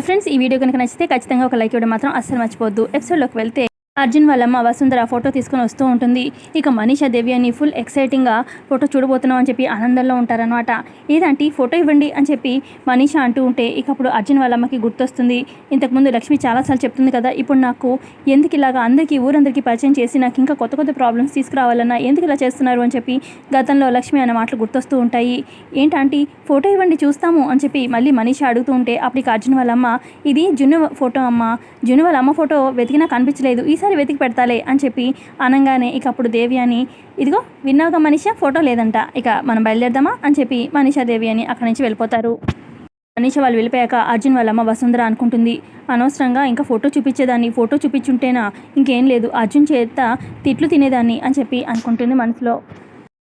Friends ఈ video కనుక నచ్చితే ఖచ్చితంగా ఒక లైక్ ఇవ్వడం మాత్రం అస్సలు మర్చిపోద్దు ఎపిసోడ్లోకి వెళ్తే అర్జున్ వాళ్ళమ్మ వసుంధర ఫోటో తీసుకొని వస్తూ ఉంటుంది. ఇక మనీషా దేవి అని ఫుల్ ఎక్సైటింగ్గా ఫోటో చూడబోతున్నాం అని చెప్పి ఆనందంలో ఉంటారనమాట ఏదంటే ఫోటో ఇవ్వండి అని చెప్పి మనీషా అంటూ ఉంటే ఇక అప్పుడు అర్జున్ వాళ్ళమ్మకి గుర్తొస్తుంది. ఇంతకుముందు లక్ష్మి చాలాసార్లు చెప్తుంది కదా ఇప్పుడు నాకు ఎందుకు ఇలాగా అందరికీ ఊరందరికీ పరిచయం చేసి నాకు ఇంకా కొత్త కొత్త ప్రాబ్లమ్స్ తీసుకురావాలన్నా ఎందుకు ఇలా చేస్తున్నారు అని చెప్పి గతంలో లక్ష్మి అన్న మాటలు గుర్తొస్తూ ఉంటాయి. ఏంటంటే ఫోటో ఇవ్వండి చూస్తాము అని చెప్పి మళ్ళీ మనీషా అడుగుతూ ఉంటే అప్పటికి అర్జున్ వాళ్ళమ్మ ఇది జున్ను ఫోటో అమ్మ జున్ను వాళ్ళ అమ్మ ఫోటో వెతికినా కనిపించలేదు. ఈసారి వెతికి పెడతాలే అని చెప్పి అనగానే ఇక అప్పుడు దేవి అని ఇదిగో విన్నావుగా మనిషి? ఫోటో లేదంట. ఇక మనం బయలుదేరదామా? అని చెప్పి మనీషా దేవి అని అక్కడి నుంచి వెళ్ళిపోతారు. మనీష వాళ్ళు వెళ్ళిపోయాక అర్జున్ వాళ్ళ అమ్మ వసుంధర అనుకుంటుంది. అనవసరంగా ఇంకా ఫోటో చూపించేదాన్ని. ఫోటో చూపించుంటేనా? ఇంకేం లేదు. అర్జున్ చేత తిట్లు తినేదాన్ని అని చెప్పి అనుకుంటుంది మనసులో.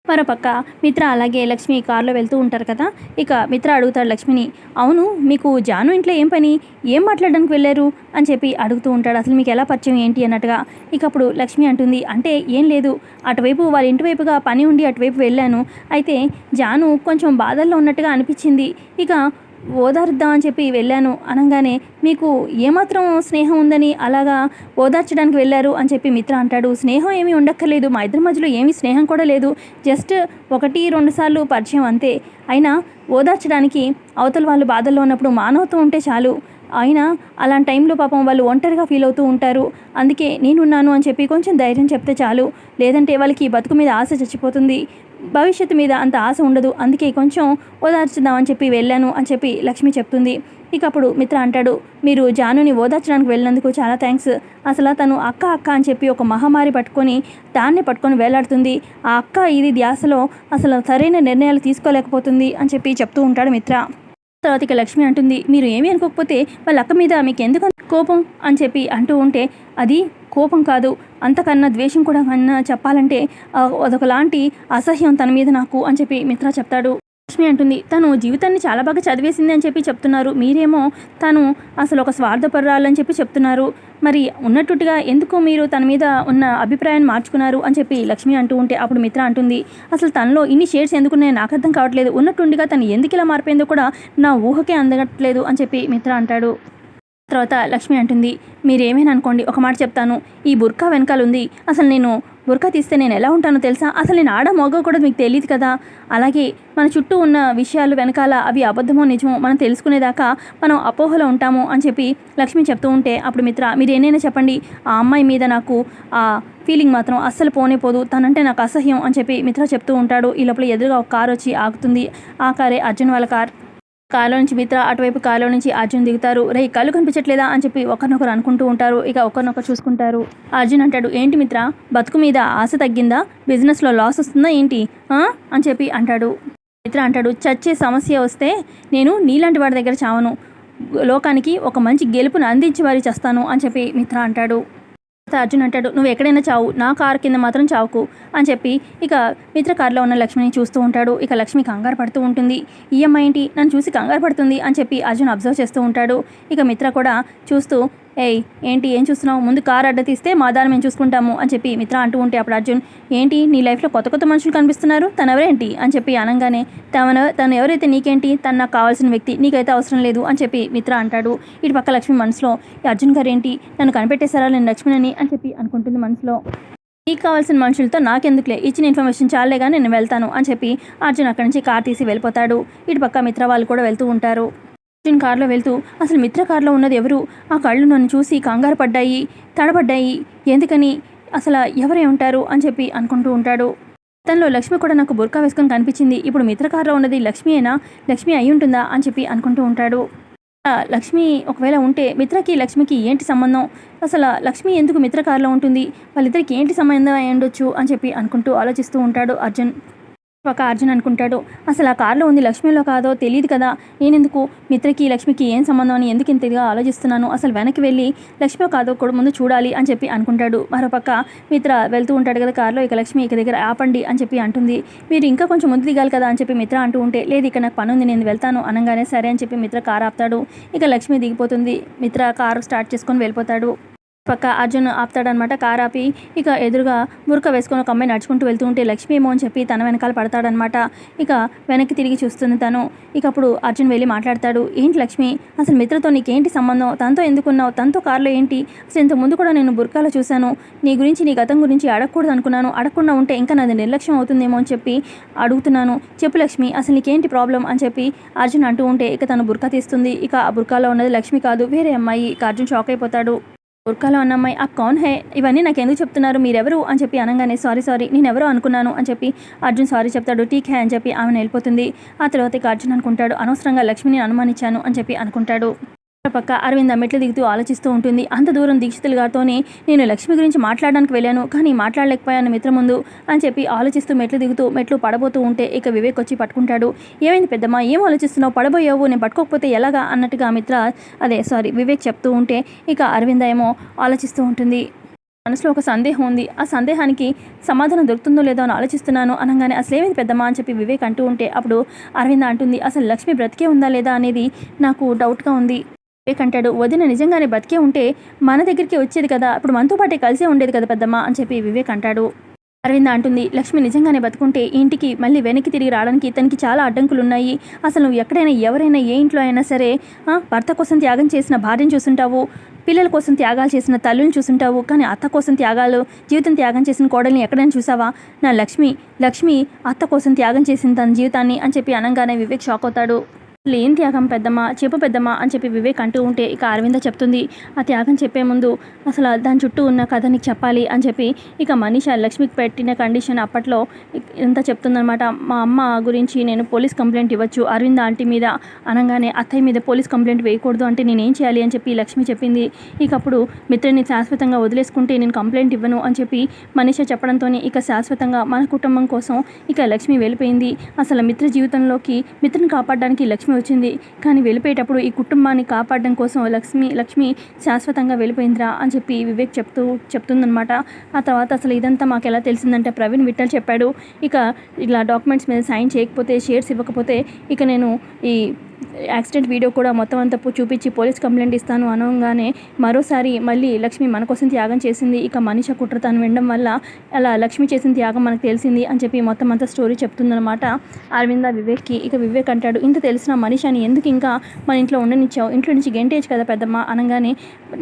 మరోపక్క మిత్ర అలాగే లక్ష్మి కారులో వెళ్తూ ఉంటారు కదా ఇక మిత్ర అడుగుతాడు లక్ష్మిని అవును మీకు జాను ఇంట్లో ఏం పని? ఏం మాట్లాడడానికి వెళ్ళారు? అని చెప్పి అడుగుతూ ఉంటాడు. అసలు మీకు ఎలా పరిచయం ఏంటి? అన్నట్టుగా ఇక అప్పుడు లక్ష్మి అంటుంది అంటే ఏం లేదు అటువైపు వాళ్ళ ఇంటి వైపుగా పని ఉండి అటువైపు వెళ్ళాను. అయితే జాను కొంచెం బాధల్లో ఉన్నట్టుగా అనిపించింది. ఇక ఓదార్ద్దాం అని చెప్పి వెళ్ళాను. అనగానే మీకు ఏమాత్రం స్నేహం ఉందని అలాగా ఓదార్చడానికి వెళ్ళారు అని చెప్పి మిత్ర అంటాడు. స్నేహం ఏమీ ఉండక్కర్లేదు. మా ఇద్దరి మధ్యలో ఏమీ స్నేహం కూడా లేదు. జస్ట్ ఒకటి రెండు సార్లు పరిచయం అంతే. అయినా ఓదార్చడానికి అవతల వాళ్ళు బాధల్లో ఉన్నప్పుడు మానవత్వం ఉంటే చాలు. అయినా అలాంటి టైంలో పాపం వాళ్ళు ఒంటరిగా ఫీల్ అవుతూ ఉంటారు. అందుకే నేనున్నాను అని చెప్పి కొంచెం ధైర్యం చెప్తే చాలు. లేదంటే వాళ్ళకి బతుకు మీద ఆశ చచ్చిపోతుంది. భవిష్యత్తు మీద అంత ఆశ ఉండదు. అందుకే కొంచెం ఓదార్చుదామని చెప్పి వెళ్ళాను అని చెప్పి లక్ష్మి చెప్తుంది. ఇక అప్పుడు మిత్ర అంటాడు మీరు జానుని ఓదార్చడానికి వెళ్ళినందుకు చాలా థ్యాంక్స్ అసలు తను అక్క అక్క అని చెప్పి ఒక మహమ్మారి పట్టుకొని దాన్ని పట్టుకొని వేలాడుతుంది. ఆ అక్క ఇది ధ్యాసలో అసలు సరైన నిర్ణయాలు తీసుకోలేకపోతుంది అని చెప్పి చెప్తూ ఉంటాడు మిత్ర. తర్వాత ఇక లక్ష్మి అంటుంది మీరు ఏమీ అనుకోకపోతే వాళ్ళ అక్క మీద మీకు ఎందుకు కోపం? అని చెప్పి అంటూ ఉంటే అది కోపం కాదు. అంతకన్నా ద్వేషం కూడా కన్నా చెప్పాలంటే అదొకలాంటి అసహ్యం తన మీద నాకు అని చెప్పి మిత్ర చెప్తాడు. లక్ష్మి అంటుంది తను జీవితాన్ని చాలా బాగా చదివేసింది అని చెప్పి చెప్తున్నారు. మీరేమో తను అసలు ఒక స్వార్థపరురాలని చెప్పి చెప్తున్నారు. మరి ఉన్నట్టుగా ఎందుకు మీరు తన మీద ఉన్న అభిప్రాయాన్ని మార్చుకున్నారు? అని చెప్పి లక్ష్మి అంటూ ఉంటే అప్పుడు మిత్ర అంటుంది అసలు తనలో ఇన్ని షేడ్స్ ఎందుకున్నాయో నాకు అర్థం కావట్లేదు. ఉన్నట్టుండిగా తను ఎందుకు ఇలా మారిపోయిందో కూడా నా ఊహకే అందగట్లేదు అని చెప్పి మిత్ర అంటాడు. తర్వాత లక్ష్మి అంటుంది మీరేమైనా అనుకోండి ఒక మాట చెప్తాను. ఈ బుర్కా వెనకాల ఉంది. అసలు నేను బుర్కా తీస్తే నేను ఎలా ఉంటానో తెలుసా? అసలు నేను ఆడ మోగ కూడా మీకు తెలియదు కదా. అలాగే మన చుట్టూ ఉన్న విషయాలు వెనకాల అవి అబద్ధమో నిజమో మనం తెలుసుకునేదాకా మనం అపోహలో ఉంటాము అని చెప్పి లక్ష్మి చెప్తూ ఉంటే అప్పుడు మిత్ర మీరు ఏనైనా చెప్పండి. ఆ అమ్మాయి మీద నాకు ఆ ఫీలింగ్ మాత్రం అస్సలు పోనే పోదు. తనంటే నాకు అసహ్యం అని చెప్పి మిత్ర చెప్తూ ఉంటాడు. ఈ లోపల ఎదురుగా ఒక కార్ వచ్చి ఆగుతుంది. ఆ కారే అర్జున్ వాళ్ళ కార్. కాలో నుంచి మిత్ర అటువైపు కాలో నుంచి అర్జున్ దిగుతారు. రే కళ్ళు కనిపించట్లేదా? అని చెప్పి ఒకరినొకరు అనుకుంటూ ఉంటారు. ఇక ఒకరినొకరు చూసుకుంటారు. అర్జున్ అంటాడు ఏంటి మిత్ర బతుకు మీద ఆశ తగ్గిందా? బిజినెస్లో లాస్ వస్తుందా ఏంటి? అని చెప్పి అంటాడు. మిత్ర అంటాడు చచ్చే సమస్య వస్తే నేను నీలాంటి వాడి దగ్గర చావను. లోకానికి ఒక మంచి గెలుపును అందించి వారి చేస్తాను అని చెప్పి మిత్ర అంటాడు. అర్జున్ అంటాడు నువ్వు ఎక్కడైనా చావు నా కారు కింద మాత్రం చావుకు అని చెప్పి ఇక మిత్ర కారులో ఉన్న లక్ష్మిని చూస్తూ ఉంటాడు. ఇక లక్ష్మి కంగారు పడుతూ ఉంటుంది. ఈ అమ్మాయి ఏంటి? నన్ను చూసి కంగారు పడుతుంది అని చెప్పి అర్జున్ అబ్జర్వ్ చేస్తూ ఉంటాడు. ఇక మిత్ర కూడా చూస్తూ ఏయ్ ఏంటి ఏం చూస్తున్నావు? ముందు కారు అడ్డ తీస్తే మా దారి మేము చూసుకుంటాము? అని చెప్పి మిత్ర అంటూ ఉంటే అప్పుడు అర్జున్ ఏంటి నీ లైఫ్లో కొత్త కొత్త మనుషులు కనిపిస్తున్నారు? తను ఎవరేంటి అని చెప్పి అనగానే తన తను ఎవరైతే నీకేంటి? తను నాకు కావాల్సిన వ్యక్తి నీకైతే అవసరం లేదు అని చెప్పి మిత్ర అంటాడు. ఇటు పక్క లక్ష్మి మనసులో అర్జున్ గారు ఏంటి నన్ను కనిపెట్టేశారా నేను లక్ష్మినని అని చెప్పి అనుకుంటుంది మనసులో. నీకు కావాల్సిన మనుషులతో నాకెందుకులే? ఇచ్చిన ఇన్ఫర్మేషన్ చాలే కానీ నేను వెళ్తాను. అని చెప్పి అర్జున్ అక్కడి నుంచి కార్ తీసి వెళ్ళిపోతాడు. ఇటు పక్క మిత్ర వాళ్ళు కూడా వెళ్తూ ఉంటారు. అర్జున్ కారులో వెళ్తూ అసలు మిత్ర కారులో ఉన్నది ఎవరు? ఆ కళ్ళు నన్ను చూసి కంగారు పడ్డాయి తడబడ్డాయి. ఎందుకని? అసలు ఎవరే ఉంటారు? అని చెప్పి అనుకుంటూ ఉంటాడు. తనలో లక్ష్మి కూడా నాకు బుర్కా వేసుకొని కనిపించింది. ఇప్పుడు మిత్ర కారులో ఉన్నది లక్ష్మియేనా? లక్ష్మి అయి ఉంటుందా? అని చెప్పి అనుకుంటూ ఉంటాడు. లక్ష్మి ఒకవేళ ఉంటే మిత్రకి లక్ష్మికి ఏంటి సంబంధం? అసలు లక్ష్మి ఎందుకు మిత్ర కారులో ఉంటుంది? వాళ్ళిద్దరికి ఏంటి సంబంధం అయి ఉండొచ్చు? అని చెప్పి అనుకుంటూ ఆలోచిస్తూ ఉంటాడు అర్జున్. ఒక అర్జున్ అనుకుంటాడు. అసలు ఆ కారులో ఉంది లక్ష్మిలో కాదో తెలియదు కదా. నేనెందుకు? మిత్రకి లక్ష్మికి ఏం సంబంధం అని ఎందుకు ఇంతగా ఆలోచిస్తున్నాను? అసలు వెనక్కి వెళ్ళి లక్ష్మి కాదో కూడా ముందు చూడాలి అని చెప్పి అనుకుంటాడు. మరోపక్క మిత్ర వెళ్తూ ఉంటాడు కదా కారులో ఇక లక్ష్మి ఇక దగ్గర ఆపండి అని చెప్పి అంటుంది. మీరు ఇంకా కొంచెం ముందు దిగాలి కదా అని చెప్పి మిత్ర అంటూ ఉంటే లేదు ఇక్కడ నాకు పని ఉంది నేను వెళ్తాను అనగానే సరే అని చెప్పి మిత్ర కారు ఆపుతాడు. ఇక లక్ష్మి దిగిపోతుంది. మిత్ర కారు స్టార్ట్ చేసుకొని వెళ్ళిపోతాడు. పక్క అర్జున్ ఆపుతాడనమాట కార్ ఆపి ఇక ఎదురుగా బురక వేసుకొని ఒక అమ్మాయి నడుచుకుంటూ వెళ్తూ ఉంటే లక్ష్మి ఏమో అని చెప్పి తన వెనకాల పడతాడనమాట ఇక వెనక్కి తిరిగి చూస్తుంది తను. ఇక అప్పుడు అర్జున్ వెళ్ళి మాట్లాడతాడు. ఏంటి లక్ష్మి? అసలు మిత్రతో నీకేంటి సంబంధం? తనతో ఎందుకున్నావు తనతో కారులో ఏంటి? అసలు ఇంతకు ముందు కూడా నేను బుర్కాలో చూశాను. నీ గురించి నీ గతం గురించి అడగకూడదు అనుకున్నాను. అడగకుండా ఉంటే ఇంకా నాది నిర్లక్ష్యం అవుతుందేమో అని చెప్పి అడుగుతున్నాను. చెప్పు లక్ష్మి అసలు నీకేంటి ప్రాబ్లం? అని చెప్పి అర్జున్ అంటూ ఉంటే ఇక తను బుర్కా తీస్తుంది. ఇక ఆ బుర్కాలో ఉన్నది లక్ష్మి కాదు వేరే అమ్మాయి. ఇక అర్జున్ షాక్ అయిపోతాడు. బుర్కాలో అన్న అమ్మాయి ఆ కౌన్ హే ఇవన్నీ నాకు ఎందుకు చెప్తున్నారు? మీరెవరు? అని చెప్పి అనగానే సారీ సారీ నేను ఎవరో అనుకున్నాను అని చెప్పి అర్జున్ సారీ చెప్తాడు టీక్ హే అని చెప్పి ఆమె వెళ్ళిపోతుంది. ఆ తర్వాత ఇక అర్జున్ అనుకుంటాడు అనవసరంగా లక్ష్మిని అనుమానించాను అని చెప్పి అనుకుంటాడు. పక్క అరవింద మెట్లు దిగుతూ ఆలోచిస్తూ ఉంటుంది. అంత దూరం దీక్షితులు గారితోనే నేను లక్ష్మి గురించి మాట్లాడడానికి వెళ్ళాను. కానీ మాట్లాడలేకపోయాను మిత్రం ముందు అని చెప్పి ఆలోచిస్తూ మెట్లు దిగుతూ మెట్లు పడబోతూ ఉంటే ఇక వివేక్ వచ్చి పట్టుకుంటాడు. ఏమైంది పెద్దమ్మా? ఏం ఆలోచిస్తున్నావు? పడబోయావు? నేను పట్టుకోకపోతే ఎలాగా? అన్నట్టుగా మిత్ర అదే సారీ వివేక్ చెప్తూ ఉంటే ఇక అరవింద ఏమో ఆలోచిస్తూ ఉంటుంది. మనసులో ఒక సందేహం ఉంది. ఆ సందేహానికి సమాధానం దొరుకుతుందో లేదో అని ఆలోచిస్తున్నాను అనగానే అసలు ఏమైంది పెద్దమ్మా అని చెప్పి వివేక్ అంటూ ఉంటే అప్పుడు అరవింద అంటుంది అసలు లక్ష్మి బ్రతికే ఉందా లేదా? అనేది నాకు డౌట్గా ఉంది. అంటాడు వదిన నిజంగానే బతికే ఉంటే మన దగ్గరికి వచ్చేది కదా ఇప్పుడు మనతో పాటే కలిసే ఉండేది కదా పెద్దమ్మ అని చెప్పి వివేక్ అంటాడు. అరవింద అంటుంది లక్ష్మి నిజంగానే బతుకుంటే ఇంటికి మళ్ళీ వెనక్కి తిరిగి రావడానికి ఇతనికి చాలా అడ్డంకులు ఉన్నాయి అసలు నువ్వు ఎక్కడైనా ఎవరైనా ఏ ఇంట్లో అయినా సరే ఆ, భర్త కోసం త్యాగం చేసిన భార్యను చూసుంటావు పిల్లల కోసం త్యాగాలు చేసిన తల్లుని చూసుంటావు కానీ అత్త కోసం త్యాగాలు జీవితం త్యాగం చేసిన కోడల్ని ఎక్కడైనా చూసావా? నా లక్ష్మి లక్ష్మి అత్త కోసం త్యాగం చేసిన తన జీవితాన్ని అని చెప్పి అనగానే వివేక్ షాక్ అవుతాడు. లేని త్యాగం పెద్దమ్మ చెప్పు పెద్దమ్మ అని చెప్పి వివేక్ అంటూ ఉంటే ఇక అరవింద చెప్తుంది ఆ త్యాగం చెప్పే ముందు అసలు దాని చుట్టూ ఉన్న కథ నీకు చెప్పాలి అని చెప్పి ఇక మనీష లక్ష్మికి పెట్టిన కండిషన్ అప్పట్లో ఇంత చెప్తుందనమాట మా అమ్మ గురించి నేను పోలీస్ కంప్లైంట్ ఇవ్వచ్చు అరవింద ఆంటీ మీద అనగానే అత్తయ్య మీద పోలీస్ కంప్లైంట్ వేయకూడదు అంటే నేను ఏం చేయాలి అని చెప్పి లక్ష్మి చెప్పింది. ఇక అప్పుడు మిత్రుని శాశ్వతంగా వదిలేసుకుంటే నేను కంప్లైంట్ ఇవ్వను అని చెప్పి మనీష చెప్పడంతో ఇక శాశ్వతంగా మన కుటుంబం కోసం ఇక లక్ష్మి వెళ్ళిపోయింది. అసలు మిత్ర జీవితంలోకి మిత్రని కాపాడడానికి లక్ష్మి వచ్చింది. కానీ వెళ్ళిపోయేటప్పుడు ఈ కుటుంబాన్ని కాపాడడం కోసం లక్ష్మి లక్ష్మి శాశ్వతంగా వెళ్ళిపోయిందిరా అని చెప్పి వివేక్ చెప్తూ చెప్తుందనమాట ఆ తర్వాత అసలు ఇదంతా మాకు ఎలా తెలిసిందంటే ప్రవీణ్ విఠల్ చెప్పాడు. ఇక ఇలా డాక్యుమెంట్స్ మీద సైన్ చేయకపోతే షేర్స్ ఇవ్వకపోతే ఇక నేను ఈ యాక్సిడెంట్ వీడియో కూడా మొత్తం అంతా చూపించి పోలీస్ కంప్లైంట్ ఇస్తాను అనగానే మరోసారి మళ్ళీ లక్ష్మి మన కోసం త్యాగం చేసింది. ఇక మనిష కుట్ర తను వినడం వల్ల అలా లక్ష్మి చేసిన త్యాగం మనకు తెలిసింది అని చెప్పి మొత్తం అంతా స్టోరీ చెప్తుందనమాట అరవింద వివేక్కి. ఇక వివేక్ అంటాడు ఇంత తెలిసిన మనిషిని ఎందుకు ఇంకా మన ఇంట్లో ఉండనిచ్చావు? ఇంట్లో నుంచి గెంటేజ్ కదా పెద్దమ్మ అనగానే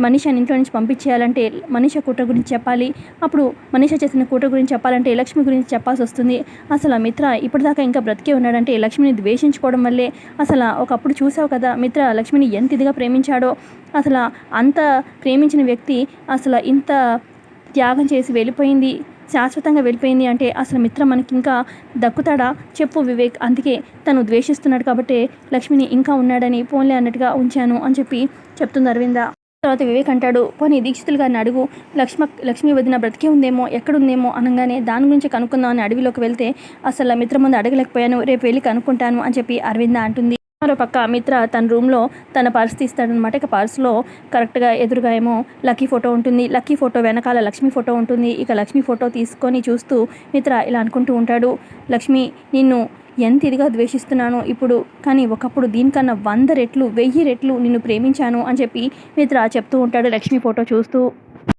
మనిషిని ఇంట్లో నుంచి పంపించేయాలంటే మనిష కుట్ర గురించి చెప్పాలి. అప్పుడు మనిష చేసిన కుట్ర గురించి చెప్పాలంటే లక్ష్మి గురించి చెప్పాల్సి వస్తుంది అసలు ఆ మిత్ర ఇప్పటిదాకా ఇంకా బ్రతికే ఉన్నాడంటే లక్ష్మిని ద్వేషించుకోవడం వల్లే అసలు ఒకప్పుడు చూసావు కదా మిత్ర లక్ష్మిని ఎంత ఇదిగా ప్రేమించాడో. అసలు అంత ప్రేమించిన వ్యక్తి అసలు ఇంత త్యాగం చేసి వెళ్ళిపోయింది శాశ్వతంగా వెళ్ళిపోయింది అంటే అసలు మిత్ర మనకి ఇంకా దక్కుతాడా? చెప్పు వివేక్ అందుకే తను ద్వేషిస్తున్నాడు కాబట్టి లక్ష్మిని ఇంకా ఉన్నాడని పోన్లే అన్నట్టుగా ఉంచాను అని చెప్పి చెప్తుంది అరవింద. తర్వాత వివేక్ అంటాడు పోనీ దీక్షితులు గారిని అడుగు లక్ష్మ లక్ష్మి వదిన బ్రతికే ఉందేమో ఎక్కడుందేమో అనగానే దాని గురించి కనుక్కుందామని అడవిలోకి వెళ్తే అసలు మిత్ర ముందు అడగలేకపోయాను రేపు వెళ్ళి కనుక్కుంటాను అని చెప్పి అరవింద అంటుంది. మరో పక్క మిత్ర తన రూమ్లో తన పర్స్ తీస్తాడనమాట ఇక పర్స్లో కరెక్ట్గా ఎదురుగా ఏమో లక్కీ ఫోటో ఉంటుంది. లక్కీ ఫోటో వెనకాల లక్ష్మి ఫోటో ఉంటుంది. ఇక లక్ష్మి ఫోటో తీసుకొని చూస్తూ మిత్ర ఇలా అనుకుంటూ ఉంటాడు. లక్ష్మి నిన్ను ఎంత ఇదిగా ద్వేషిస్తున్నాను ఇప్పుడు కానీ ఒకప్పుడు దీనికన్నా వంద రెట్లు వెయ్యి రెట్లు నిన్ను ప్రేమించాను అని చెప్పి మిత్ర చెప్తూ ఉంటాడు లక్ష్మి ఫోటో చూస్తూ.